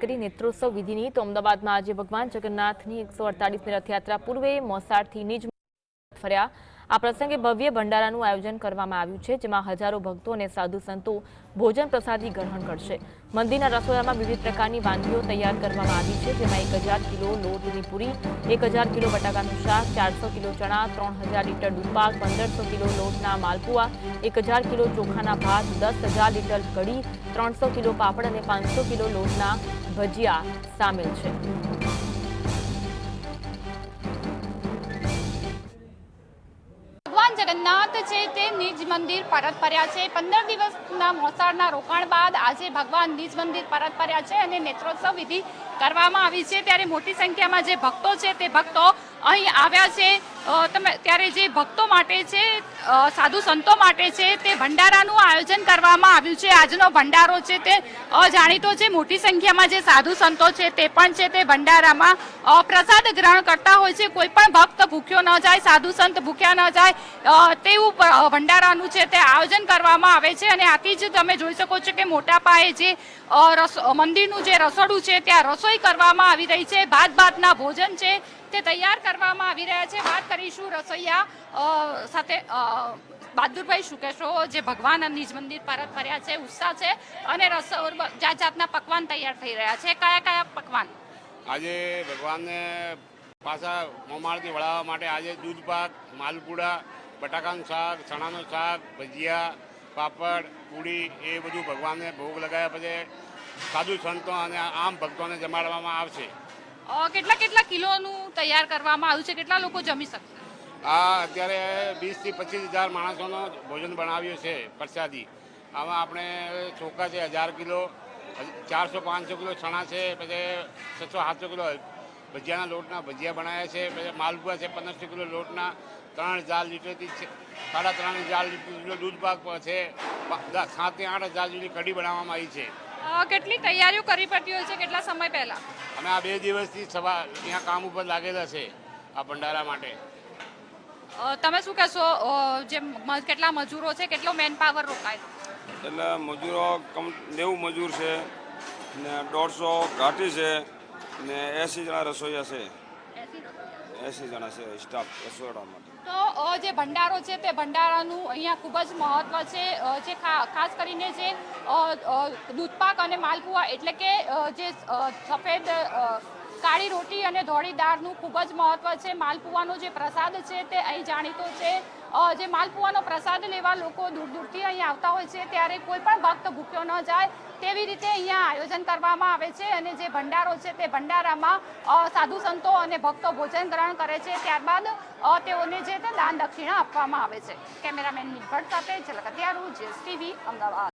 કરી નેત્રોત્સવ વિધિની તો અમદાવાદમાં આજે ભગવાન જગન્નાથની એકસો અડતાલીસમી રથયાત્રા પૂર્વે મોસાળથી નિજ ફર્યા. આ પ્રસંગે ભવ્ય ભંડારાનું આયોજન કરવામાં આવ્યું છે, જેમાં હજારો ભક્તો અને સાધુ સંતો ભોજન પ્રસાદી ગ્રહણ કરશે. મંદિરના રસોડામાં વિવિધ પ્રકારની વાનગીઓ તૈયાર કરવામાં આવી છે, જેમાં એક હજાર કિલો લોટની પૂરી, એક હજાર કિલો બટાકાનું શાક, ચારસો કિલો ચણા, ત્રણ હજાર લીટર દૂધપાક પંદરસો કિલો લોટના માલપુઆ, એક હજાર કિલો ચોખાના ભાત, દસ હજાર લીટર કઢી, ત્રણસો કિલો પાપડ અને પાંચસો કિલો લોટના ભજીયા સામેલ છે. જગન્નાથ છે તે નિજ મંદિર પરત ફર્યા છે. પંદર દિવસના મોસાળના રોકાણ બાદ આજે ભગવાન નિજ મંદિર પરત ફર્યા છે અને નેત્રોત્સવ વિધિ કરવામાં આવી છે. ત્યારે મોટી સંખ્યામાં જે ભક્તો છે તે ભક્તો અહીં આવ્યા છે. તમે ત્યારે જે ભક્તો માટે છે સાધુ સંતો માટે છે, તે ભંડારાનું આયોજન કરવામાં આવ્યું છે. આજનો ભંડારો છે તે અજાણીતો જાણીતો છે. મોટી સંખ્યામાં જે સાધુ સંતો છે તે પણ છે તે ભંડારામાં. પ્રસાદ ગ્રહણ કરતા હોય છે. કોઈ પણ ભક્ત ભૂખ્યો ન જાય, સાધુ સંત ભૂખ્યા ન જાય તેવું ભંડારાનું છે તે આયોજન કરવામાં આવે છે. અને આથી જ તમે જોઈ શકો છો કે મોટા પાયે જે મંદિરનું જે રસોડું છે, ત્યાં રસોઈ કરવામાં આવી રહી છે. ભાત ભાતના ભોજન છે. તે તૈયાર કરવામાં આવી રહ્યા છે. વાત કરીશું રસોઈયા સાથે બહાદુરભાઈ શું કહેશો? જે ભગવાન નિજ મંદિર પરત ફર્યા છે, ઉત્સાહ છે અને રસો જાત જાતના પકવાન તૈયાર થઈ રહ્યા છે. કયા કયા પકવાન? આજે ભગવાનને પાછા મોમાળથી વળાવવા માટે આજે દૂધ પાક, માલપુડા, બટાકાનું શાક, ચણાનું શાક, ભજીયા, પાપડ પૂડી એ બધું ભગવાનને ભોગ લગાવ્યા પછી સાધુ સંતો અને આમ ભક્તોને જમાડવામાં આવશે. કેટલા કેટલા કિલોનું તૈયાર કરવામાં આવ્યું છે? કેટલા લોકો જમી શકશે? આ અત્યારે વીસથી પચીસ હજાર માણસોનો ભોજન બનાવ્યું છે પ્રસાદી. આમાં આપણે ચોખા છે હજાર કિલો ચારસો પાંચસો કિલો ચણા છે, પછી છસો સાતસો કિલો ભજીયાના લોટના ભજીયા બનાવ્યા છે, પછી માલપુઆ છે પંદરસો કિલો લોટના, ત્રણ હજાર લીટરથી સાડા ત્રણ હજાર લીટર દૂધ પાક છે સાતથી આઠ હજાર જેટલી કઢી બનાવવામાં આવી છે. અ, કેટલી તૈયારીઓ કરવી પડતી હોય છે? કેટલા સમય પહેલા? અમે આ બે દિવસથી સવાર ત્યાં કામ ઉપર લાગેલા છે આ ભંડારા માટે. અ, તમે શું કહેશો? અ, જે મ- કેટલા મજૂરો છે? કેટલો મેન પાવર રોકાય એટલે મજૂરો કમ નેવું મજૂર છે ને દોઢસો ઘાટી છે ને એંસી જણા રસોઈયા છે. એંસી જણા છે સ્ટાફ રસોડા માટે તો જે ભંડારો છે તે ભંડારાનું અહીંયા ખૂબ જ મહત્વ છે. જે ખાસ કરીને જે દૂધપાક અને માલપુઆ એટલે કે જે સફેદ કાળી રોટી અને ધોળી દાળનું ખૂબ જ મહત્વ છે. માલપુઆનો જે પ્રસાદ છે તે અહીં જાણીતો છે. જે માલપુઆનો પ્રસાદ લેવા લોકો દૂર દૂરથી અહીં આવતા હોય છે ત્યારે કોઈ પણ ભક્ત ભૂખ્યો ન જાય તેવી રીતે અહીંયા આયોજન કરવામાં આવે છે અને જે ભંડારો છે તે ભંડારામાં સાધુ સંતો અને ભક્તો ભોજન ગ્રહણ કરે છે. ત્યારબાદ તેઓને જે તે દાન દક્ષિણા આપવામાં આવે છે. કેમેરામેન નિર્ભટ સાથે ઝલકતિયારું જીએસટીવી, અમદાવાદ.